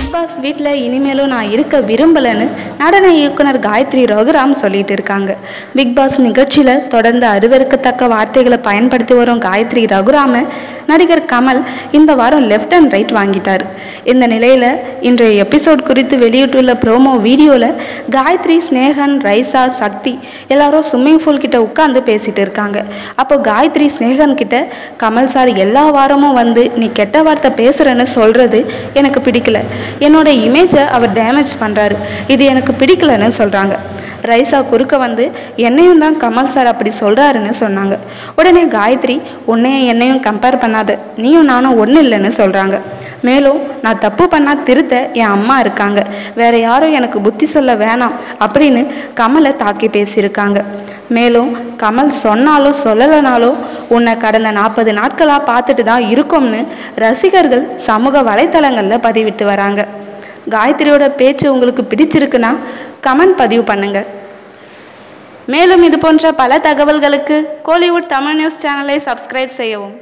Big pass வீட்டில் இனிமேலும் நான் இருக்க விரும்பலைன்னு நடன இயக்குனர் காயத்ரி ரகுராம் சொல்லிட்டு இருக்காங்க. பிக் பாஸ் நிகழ்ச்சியில் தொடர்ந்து அருவருக்கத்தக்க வார்த்தைகளை பயன்படுத்தி வரும் காயத்ரி ரகுராமை நடிகர் கமல் இந்த வாரம் லெஃப்ட் அண்ட் ரைட் வாங்கிட்டார். இந்த நிலையில் இன்றைய எபிசோட் குறித்து வெளியிட்டுள்ள ப்ரோமோ வீடியோவில் காயத்ரி ஸ்னேகன் ரைசா சக்தி எல்லாரும் ஸ்விம்மிங் பூல் கிட்ட உட்காந்து பேசிட்டு இருக்காங்க. அப்போ காயத்ரி ஸ்னேகன் கிட்ட கமல் சார் எல்லா வாரமும் வந்து நீ கெட்ட வார்த்தை பேசுறேன்னு சொல்றது எனக்கு பிடிக்கல. என்னோட இமேஜை அவர் டேமேஜ் பண்ணுறாரு இது எனக்கு பிடிக்கலன்னு சொல்கிறாங்க ரைசா குறுக்க வந்து என்னையும் தான் கமல் சார் அப்படி சொல்கிறாருன்னு சொன்னாங்க. உடனே காயத்ரி உன்னையும் என்னையும் கம்பேர் பண்ணாத. நீயும் நானும் ஒன்றும் இல்லைன்னு சொல்கிறாங்க மேலும் நான் தப்பு பண்ணால் திருத்த என் அம்மா இருக்காங்க. வேற யாரும் எனக்கு புத்தி சொல்ல வேணாம் அப்படின்னு கமலை தாக்கி பேசியிருக்காங்க. மேலும் கமல் சொன்னாலும் சொல்லலைனாலும் உன்னை கடந்த நாற்பது நாட்களாக பார்த்துட்டு தான் இருக்கோம்னு ரசிகர்கள் சமூக வலைத்தளங்களில் பதிவிட்டு வராங்க. காயத்ரியோட பேச்சு உங்களுக்கு பிடிச்சிருக்குன்னா கமெண்ட் பதிவு பண்ணுங்க. மேலும் இது போன்ற பல தகவல்களுக்கு கோலிவுட் தமிழ் நியூஸ் சேனலை சப்ஸ்கிரைப் செய்யவும்.